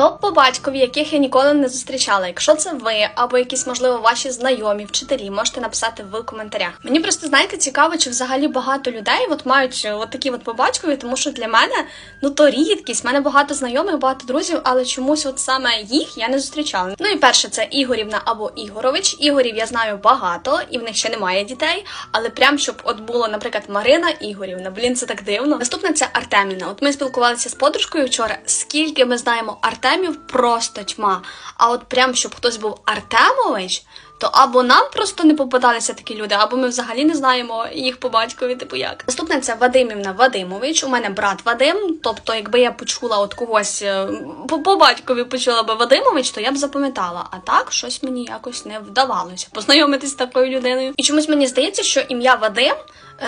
Топ по батькові, яких я ніколи не зустрічала. Якщо це ви або якісь, можливо, ваші знайомі, вчителі, можете написати в коментарях. Мені просто знаєте цікаво, чи взагалі багато людей от мають е, от такі от по батькові, тому що для мене ну то рідкість. У мене багато знайомих, багато друзів, але чомусь от саме їх я не зустрічала. Ну і перше, це Ігорівна або Ігорович. Ігорів я знаю багато, і в них ще немає дітей. Але прям щоб от було, наприклад, Марина Ігорівна. Блін, це так дивно. Наступне це Артемівна. От ми спілкувалися з подружкою вчора. Скільки ми знаємо Артемів, просто тьма. А от прям щоб хтось був Артемович. То або нам просто не попадалися такі люди, або ми взагалі не знаємо їх по батькові, типу як. Наступне це Вадимівна Вадимович. У мене брат Вадим. Тобто, якби я почула от когось е, по, батькові почула би Вадимович, то я б запам'ятала. А так щось мені якось не вдавалося познайомитись з такою людиною. І чомусь мені здається, що ім'я Вадим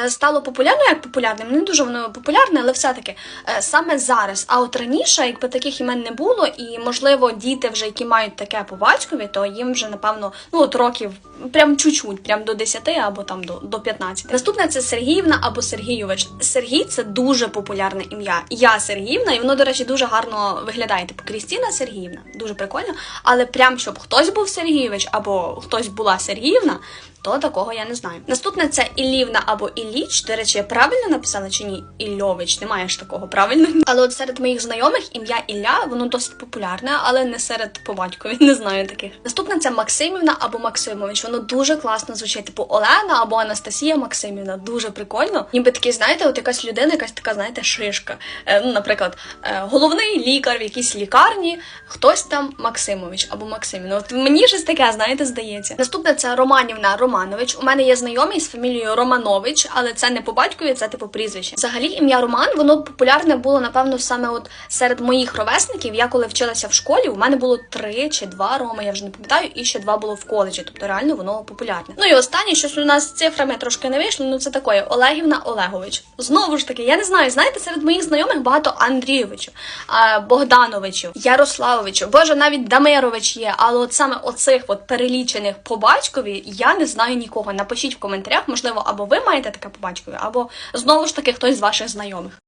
стало популярним, як популярним. Не дуже воно популярне, але все-таки е, саме зараз. А от раніше, якби таких імен не було, і можливо діти, вже які мають таке по батькові, то їм вже напевно ну от років прям чуть-чуть, прям до 10 або там до, до 15. Наступне це Сергіївна або Сергійович. Сергій це дуже популярне ім'я. Я Сергіївна, і воно, до речі, дуже гарно виглядає. Типу Крістіна Сергіївна, дуже прикольно. Але прям щоб хтось був Сергійович або хтось була Сергіївна, то такого я не знаю. Наступне це Іллівна або Ілліч. До речі, я правильно написала чи ні? Ільович, немає ж такого правильно. Але от серед моїх знайомих ім'я Ілля, воно досить популярне, але не серед по батькові, не знаю таких. Наступне це Максимівна або Максимович. Воно дуже класно звучить. Типу Олена або Анастасія Максимівна. Дуже прикольно. Ніби такі, знаєте, от якась людина, якась така, знаєте, шишка. Е, ну, наприклад, е, головний лікар в якійсь лікарні, хтось там Максимович або Максимівна. От мені щось таке, знаєте, здається. Наступне це Романівна Романович. У мене є знайомий з фамілією Романович, але це не по батькові, це типу прізвище. Взагалі, ім'я Роман, воно популярне було, напевно, саме от серед моїх ровесників. Я коли вчилася в школі, у мене було три чи два роми, я вже не пам'ятаю, і ще два було в коледжі. Тобто реально воно популярне. Ну і останнє, щось у нас з цифрами трошки не вийшло. Ну це такое Олегівна Олегович. Знову ж таки, я не знаю, знаєте, серед моїх знайомих багато Андрійовичів, Богдановичів, Ярославовичів, боже, навіть Дамирович є. Але от саме оцих от перелічених по батькові я не знаю нікого. Напишіть в коментарях, можливо, або ви маєте таке по батькові, або знову ж таки хтось з ваших знайомих.